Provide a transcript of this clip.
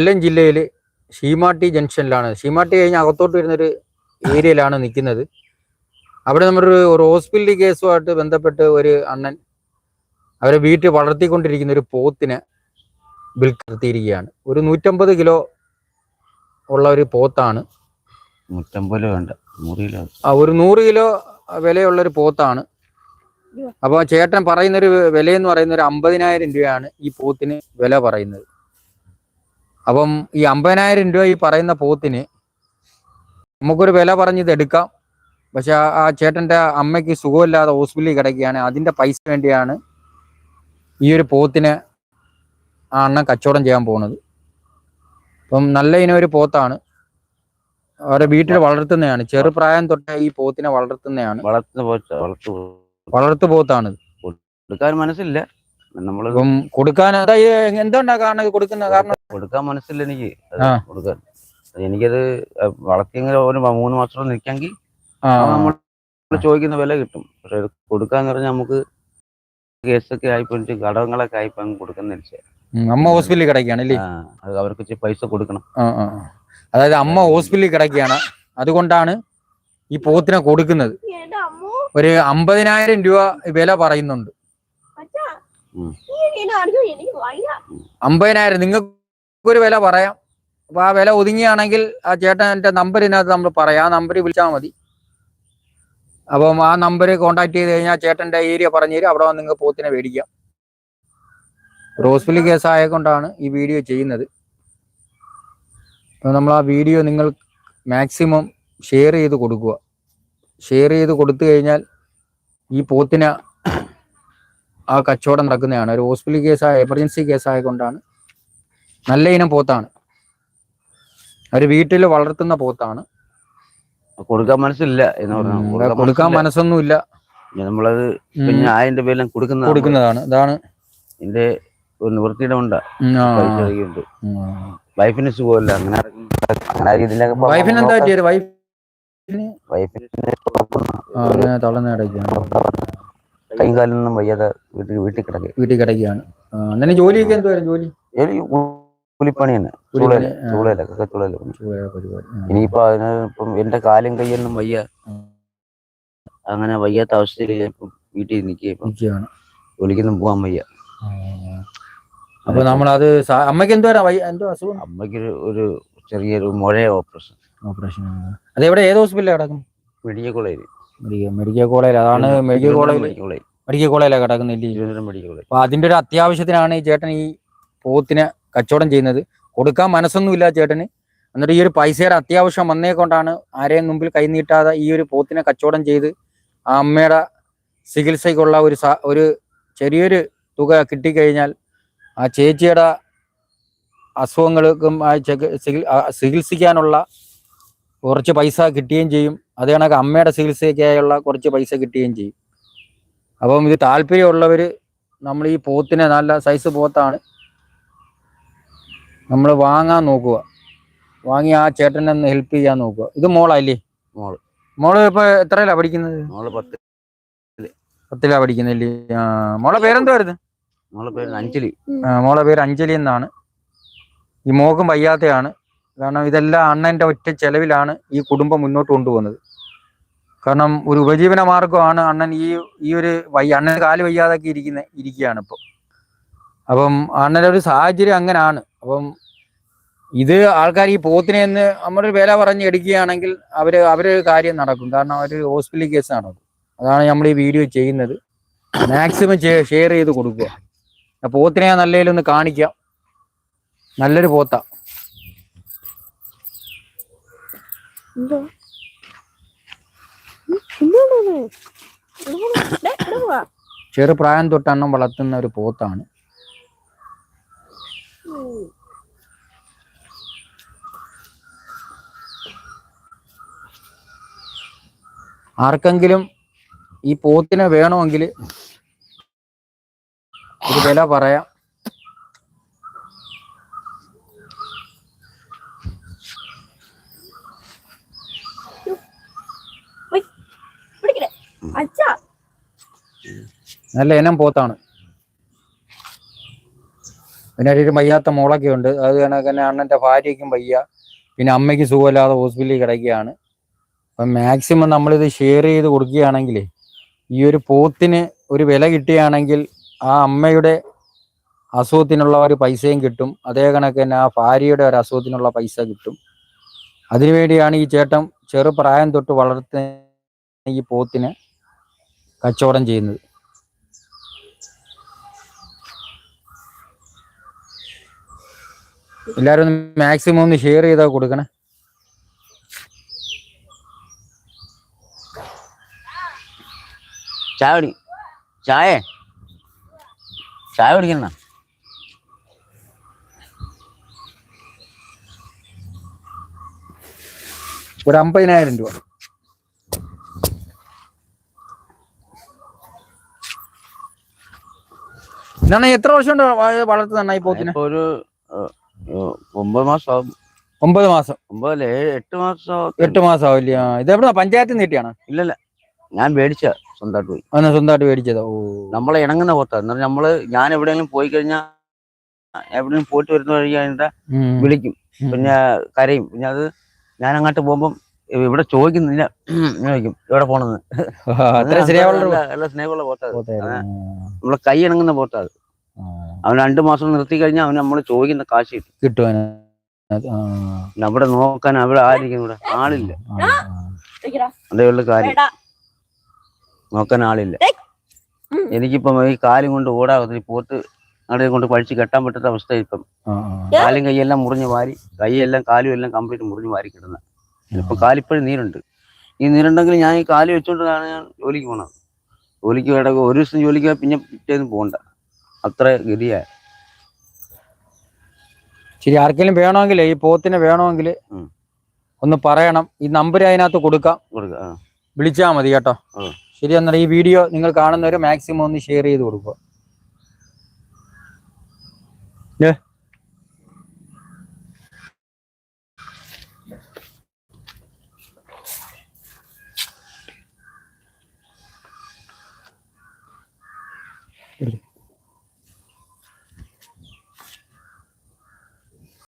കൊല്ലം ജില്ലയിൽ ഷീമാട്ടി ജംഗ്ഷനിലാണ്. ഷീമാട്ടി കഴിഞ്ഞ് അകത്തോട്ട് വരുന്നൊരു ഏരിയയിലാണ് നിൽക്കുന്നത് അവിടെ നമ്മളൊരു ഒരു ഹോസ്പിറ്റലി കേസുമായിട്ട് ബന്ധപ്പെട്ട് ഒരു അണ്ണൻ അവരെ വീട്ടിൽ വളർത്തിക്കൊണ്ടിരിക്കുന്ന ഒരു പോത്തിനെ വിൽക്കിർത്തിയിരിക്കുകയാണ്. ഒരു നൂറ്റമ്പത് കിലോ ഉള്ള ഒരു പോത്താണ്. നൂറ്റമ്പത് വേണ്ട. നൂറ് കിലോ. ആ ഒരു നൂറ് കിലോ വിലയുള്ള ഒരു പോത്താണ്. അപ്പോൾ ചേട്ടൻ പറയുന്നൊരു വിലയെന്ന് പറയുന്ന ഒരു അമ്പതിനായിരം രൂപയാണ് ഈ പോത്തിന് വില പറയുന്നത്. അപ്പം ഈ അമ്പതിനായിരം രൂപ ഈ പറയുന്ന പോത്തിന് നമുക്കൊരു വില പറഞ്ഞത് എടുക്കാം. പക്ഷെ ആ- ചേട്ടന്റെ അമ്മയ്ക്ക് സുഖമില്ലാതെ ഹോസ്പിറ്റലിൽ കിടക്കുകയാണ്. അതിന്റെ പൈസ വേണ്ടിയാണ് ഈ ഒരു പോത്തിനെ ആ അണ്ണൻ കച്ചവടം ചെയ്യാൻ പോകുന്നത് അപ്പം നല്ല ഇനം ഒരു പോത്താണ്. അവരെ വീട്ടിൽ വളർത്തുന്നതാണ്. ചെറുപ്രായം തൊട്ടേ ഈ പോത്തിനെ വളർത്തുന്നതാണ്. വളർത്തു പോത്താണ് കൊടുക്കാൻ മനസ്സില്ല. നമ്മൾ അപ്പം കൊടുക്കാൻ എന്തുകൊണ്ടാ കാരണം കൊടുക്കുന്ന കാരണം? കൊടുക്കാൻ മനസ്സില്ല എനിക്ക്. കൊടുക്കാൻ. എനിക്കത് വളർത്തിയെങ്കിൽ ഒരു മൂന്ന് മാസം നിൽക്കാമെങ്കിൽ ആ. നമ്മൾ ചോദിക്കുന്ന വില കിട്ടും. പക്ഷെ കൊടുക്കാന്ന് പറഞ്ഞാൽ നമുക്ക് കേസൊക്കെ ആയിപ്പോയിട്ട് ഘടകങ്ങളൊക്കെ ആയിപ്പോ കൊടുക്കുന്നില്ല അമ്മ ഹോസ്പിറ്റലിൽ കിടക്കുകയാണ് അല്ലേ? അത് അവർക്ക് പൈസ കൊടുക്കണം. അതായത് അമ്മ ഹോസ്പിറ്റലിൽ കിടക്കുകയാണ്. അതുകൊണ്ടാണ് ഈ പോത്തിനെ കൊടുക്കുന്നത്. ഒരു അമ്പതിനായിരം രൂപ വില പറയുന്നുണ്ട് അച്ഛാ ഉം. ഈ ഇങ്ങനെ അറിയോ എനിക്ക് വയ്യ അമ്പതിനായിരം. നിങ്ങൾക്ക് ഒരു വില പറയാം. അപ്പൊ ആ വില ഒതുങ്ങിയാണെങ്കിൽ ആ ചേട്ടന്റെ നമ്പറിനകത്ത് നമ്മൾ പറയാം. ആ നമ്പറിൽ വിളിച്ചാൽ മതി. അപ്പം ആ നമ്പർ കോണ്ടാക്ട് ചെയ്ത് കഴിഞ്ഞാൽ ചേട്ടന്റെ ഏരിയ പറഞ്ഞു തരും. അവിടെ വന്ന് നിങ്ങൾക്ക് പോത്തിനെ മേടിക്കാം. ഹോസ്പിറ്റൽ കേസ് ആയതുകൊണ്ടാണ് ഈ വീഡിയോ ചെയ്യുന്നത്. അപ്പം നമ്മൾ ആ വീഡിയോ നിങ്ങൾ മാക്സിമം ഷെയർ ചെയ്ത് കൊടുക്കുക. ഷെയർ ചെയ്ത് കൊടുത്തു കഴിഞ്ഞാൽ ഈ പോത്തിനെ ആ കച്ചവടം നടക്കുന്നതാണ്. ഒരു ഹോസ്പിറ്റൽ കേസ് എമർജൻസി കേസ് ആയതുകൊണ്ടാണ് നല്ല ഇനം പോത്താണ്. ഒരു വീട്ടിൽ വളർത്തുന്ന പോത്താണ്. കൊടുക്കാൻ മനസ്സില്ല എന്ന് പറഞ്ഞാൽ കൊടുക്കാൻ മനസ്സൊന്നുമില്ല. നമ്മളത് ആയിരം പേരെല്ലാം കൊടുക്കുന്ന കൊടുക്കുന്നതാണ്. ഇതാണ് എന്റെ ഒരു നിവൃത്തിയുടെ ഉണ്ട്. വൈഫിന് സുഖമല്ല. അങ്ങനെ വൈഫിന് എന്താ വൈഫിന് വൈഫിന് ആ, അങ്ങനെ നിന്നും കാലൊന്നും വയ്യാതെ വീട്ടിൽ വീട്ടിൽ കിടക്കുക. വീട്ടിൽ കിടക്കുകയാണ്. അങ്ങനെ ജോലിയൊക്കെ എന്തുവായിരുന്നു ജോലി? ജോലി കൂലിപ്പണി തന്നെ ചൂളയില ആ. ചൂളയില ഇനിയിപ്പോ അതിന് ഇപ്പം എന്റെ കാലും കൈയൊന്നും വയ്യ. അങ്ങനെ വയ്യാത്ത അവസ്ഥയിൽ ഇപ്പം വീട്ടിൽ നിൽക്കുക ഇപ്പം. നിൽക്കുകയാണ്. ജോലിക്കൊന്നും പോകാൻ വയ്യ. അപ്പൊ നമ്മളത് അമ്മയ്ക്ക് എന്തുവാ വയ്യ എന്തോ അസുഖം? അമ്മയ്ക്ക് ഒരു- ചെറിയൊരു മുഴ ഓപ്പറേഷൻ. ഓപ്പറേഷൻ അതെവിടെ ഏത് ഹോസ്പിറ്റലിൽ കിടക്കും medical college medical medical college അതാണ് medical college. Medical college medical കോളേജിലാണ് കിടക്കുന്നില്ലേ തിരുവനന്തപുരം മെഡിക്കൽ കോളേജ്. അപ്പൊ അതിന്റെ ഒരു അത്യാവശ്യത്തിനാണ് ഈ ചേട്ടൻ ഈ പോത്തിനെ കച്ചവടം ചെയ്യുന്നത്. കൊടുക്കാൻ മനസ്സൊന്നുമില്ല ചേട്ടന്. എന്നിട്ട് ഈ ഒരു പൈസയുടെ അത്യാവശ്യം വന്നേക്കൊണ്ടാണ് ആരെയും മുമ്പിൽ കൈനീട്ടാതെ ഈ ഒരു പോത്തിനെ കച്ചവടം ചെയ്ത് ആ അമ്മയുടെ ചികിത്സയ്ക്കുള്ള ഒരു ഒരു ചെറിയൊരു തുക കിട്ടിക്കഴിഞ്ഞാൽ ആ ചേച്ചിയുടെ അസുഖങ്ങൾക്കും ചികിത്സിക്കാനുള്ള കുറച്ച് പൈസ കിട്ടുകയും ചെയ്യും. അത് കണക്ക് അമ്മയുടെ ചികിത്സയ്ക്കായുള്ള കുറച്ച് പൈസ കിട്ടുകയും ചെയ്യും. അപ്പം ഇത് താല്പര്യമുള്ളവർ നമ്മൾ ഈ പോത്തിനെ നല്ല സൈസ് പോത്താണ്. നമ്മൾ വാങ്ങാൻ നോക്കുക. വാങ്ങി ആ ചേട്ടനെ ഒന്ന് ഹെൽപ്പ് ചെയ്യാൻ നോക്കുക. ഇത് മോളല്ലേ മോൾ. മോൾ ഇപ്പൊ എത്രയിലാ പഠിക്കുന്നത്? മോളെ പത്ത്. പത്തിലാ പഠിക്കുന്നില്ലേ? മോളെ പേരെന്തായിരുന്നു മോളെ പേര് അഞ്ജലി. മോളെ പേര് അഞ്ജലി എന്നാണ്. ഈ മോക്കും വയ്യാത്തയാണ്. കാരണം ഇതെല്ലാം അണ്ണന്റെ ഒറ്റ ചെലവിലാണ് ഈ കുടുംബം മുന്നോട്ട് കൊണ്ടുപോകുന്നത്. കാരണം ഒരു ഉപജീവന മാർഗമാണ് അണ്ണൻ ഈ ഈ ഒരു വൈ അണ്ണന് കാൽ വയ്യാതൊക്കെ ഇരിക്കുന്ന ഇരിക്കുകയാണ് ഇപ്പം. അപ്പം അണ്ണന്റെ ഒരു സാഹചര്യം അങ്ങനെയാണ് അപ്പം ഇത് ആൾക്കാർ ഈ പോത്തിനെ എന്ന് നമ്മളൊരു വില പറഞ്ഞ് എടുക്കുകയാണെങ്കിൽ അവർ അവർ കാര്യം നടക്കും. കാരണം അവർ ഹോസ്പിറ്റൽ കേസ് നടക്കും. അതാണ് നമ്മൾ ഈ വീഡിയോ ചെയ്യുന്നത്. മാക്സിമം ഷെയർ ചെയ്ത് കൊടുക്കുക. പോത്തിനെ നല്ലതിലൊന്ന് കാണിക്കാം. നല്ലൊരു പോത്ത. എന്തോ? ചെറുപ്രായം തൊട്ടെണ്ണം വളർത്തുന്ന ഒരു പോത്താണ്. ആർക്കെങ്കിലും ഈ പോത്തിനെ വേണമെങ്കിൽ ഒരു വില പറയാം. നല്ല ഇനം പോത്താണ്. പിന്നെ ഒരു വയ്യാത്ത മോളൊക്കെ ഉണ്ട് അത് തന്നെ അണ്ണന്റെ ഭാര്യയ്ക്കും വയ്യ. പിന്നെ അമ്മയ്ക്ക് സുഖമില്ലാതെ ഹോസ്പിറ്റലിൽ കിടക്കുകയാണ്. അപ്പം മാക്സിമം നമ്മളിത് ഷെയർ ചെയ്ത് കൊടുക്കുകയാണെങ്കിൽ ഈ ഒരു പോത്തിന് ഒരു വില കിട്ടുകയാണെങ്കിൽ ആ അമ്മയുടെ അസുഖത്തിനുള്ള ഒരു പൈസയും കിട്ടും. അതേ കണക്ക് തന്നെ ആ ഭാര്യയുടെ ഒരു അസുഖത്തിനുള്ള പൈസ കിട്ടും. അതിനുവേണ്ടിയാണ് ഈ ചേട്ടൻ ചെറുപ്രായം തൊട്ട് വളർത്തുന്ന ഈ പോത്തിനെ കച്ചവടം ചെയ്യുന്നത്. എല്ലാവരും ഒന്ന് മാക്സിമം ഒന്ന് ഷെയർ ചെയ്താ കൊടുക്കണേ. ചായ കുടി. ചായ? ചായ കുടിക്കണ? ഒരു അമ്പതിനായിരം രൂപ. എത്ര വർഷം കൊണ്ട് നന്നായി ഈ പോത്തിനെ ഒരു ഒമ്പത് മാസം. ഒമ്പത് മാസം. ഒമ്പത് ഏഴ് എട്ട് മാസം എട്ട് മാസം ആവില്ല? ഇത് എവിടെ പഞ്ചായത്തിൽ നീട്ടിയാണ് ഇല്ലല്ല. ഞാൻ മേടിച്ച സ്വന്തമായിട്ട് പോയി. അന്ന് സ്വന്തമായിട്ട് മേടിച്ചതോ? ഓ. നമ്മളെ ഇണങ്ങുന്ന പോത്താ. എന്നാൽ നമ്മൾ ഞാൻ എവിടെയെങ്കിലും പോയി കഴിഞ്ഞാൽ എവിടെയെങ്കിലും പോയിട്ട് വരുന്ന വഴി കഴിഞ്ഞാൽ വിളിക്കും. പിന്നെ കരയും. പിന്നെ അത് ഞാൻ അങ്ങോട്ട് പോകുമ്പം ഇവിടെ ചോദിക്കുന്നില്ല. ചോദിക്കും. എവിടെ പോണെന്ന് നല്ല- സ്നേഹമുള്ള പോത്താ അത്. നമ്മളെ കൈ ഇണങ്ങുന്ന പോത്താ അത്. അവൻ രണ്ടു മാസം നിർത്തി കഴിഞ്ഞാൽ അവൻ നമ്മൾ ചോദിക്കുന്ന കാശ് കിട്ടും. കിട്ടും. അവിടെ നോക്കാൻ അവിടെ ആയിരിക്കും ഇവിടെ? ആളില്ല. അതേ ഉള്ള കാര്യം. നോക്കാൻ ആളില്ല. എനിക്കിപ്പം ഈ കാലും കൊണ്ട് ഓടാകുന്ന ഈ പോത്ത് അവിടെ കൊണ്ട് പഴിച്ച് കെട്ടാൻ പറ്റാത്ത അവസ്ഥ ഇപ്പം. കാലും കൈയെല്ലാം മുറിഞ്ഞ് വാരി കൈയെല്ലാം കാലും എല്ലാം കംപ്ലീറ്റ് മുറിഞ്ഞ് വാരി കിടന്ന. ഇപ്പം കാലിപ്പോഴും നീരുണ്ട്. ഈ നീരുണ്ടെങ്കിൽ ഞാൻ ഈ കാൽ വെച്ചോണ്ടാണ് ഞാൻ ജോലിക്ക് പോണത്. ജോലിക്ക് കിടക്കുക ഒരു ദിവസം ജോലിക്ക് പിന്നെ പിറ്റേന്ന് പോകണ്ട അത്ര ഗതിയായ ശരി ആർക്കെങ്കിലും വേണമെങ്കിൽ ഈ പോത്തിനെ വേണമെങ്കിൽ ഒന്ന് പറയണം. ഈ നമ്പർ അതിനകത്ത് കൊടുക്കാം. കൊടുക്കാം. വിളിച്ചാൽ മതി കേട്ടോ. ശരി എന്നാൽ ഈ വീഡിയോ നിങ്ങൾ കാണുന്നവർ മാക്സിമം ഒന്ന് ഷെയർ ചെയ്ത് കൊടുക്കുക.